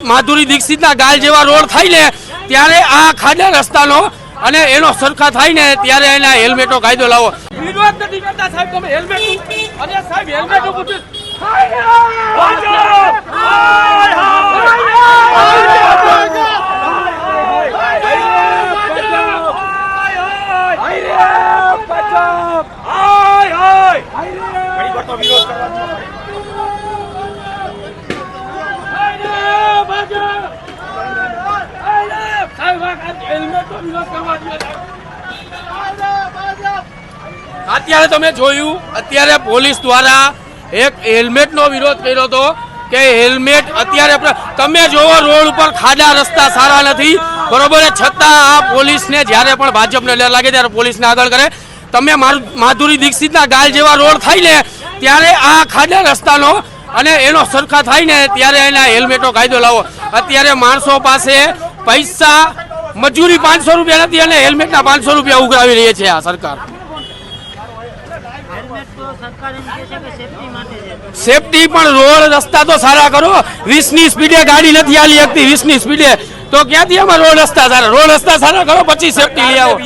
માધુરી દીક્ષિતના ગાલ જેવા રોડ થાય ને ત્યારે આ ખાડા રસ્તાનો અને એનો સરખા થાય ને ત્યારે એના હેલ્મેટનો કાયદો લાવો વિરોધ કરતા અત્યારે તમે જોયું, અત્યારે પોલીસ દ્વારા એક હેલ્મેટનો વિરોધ કર્યો હતો કે હેલ્મેટ અત્યારે તમે જોવો, રોડ ઉપર ખાડા, રસ્તા સારા નથી. બરોબર છતાં આ પોલીસને જ્યારે પણ ભાજપને ડર લાગે ત્યારે પોલીસને આગળ કરે. તમે માધુરી દીક્ષિતના ગાલ જેવા રોડ થાય ને, ત્યારે આ ખાડા રસ્તાનો અને એનો સરખા થાય ને, ત્યારે એના હેલ્મેટનો કાયદો લાવો. અત્યારે માણસો પાસે પૈસા મજૂરી પાંચસો રૂપિયા નથી અને હેલ્મેટના પાંચસો રૂપિયા ઉઘરાવી રહી છે આ સરકાર. સેફટી પણ રોડ રસ્તા તો સારા કરો. વીસની સ્પીડે ગાડી નથી આલી શકતી વીસની સ્પીડે. તો ક્યાંથી આમાં રોડ રસ્તા સારા? રોડ રસ્તા સારા કરો પછી સેફટી લઈ આવો.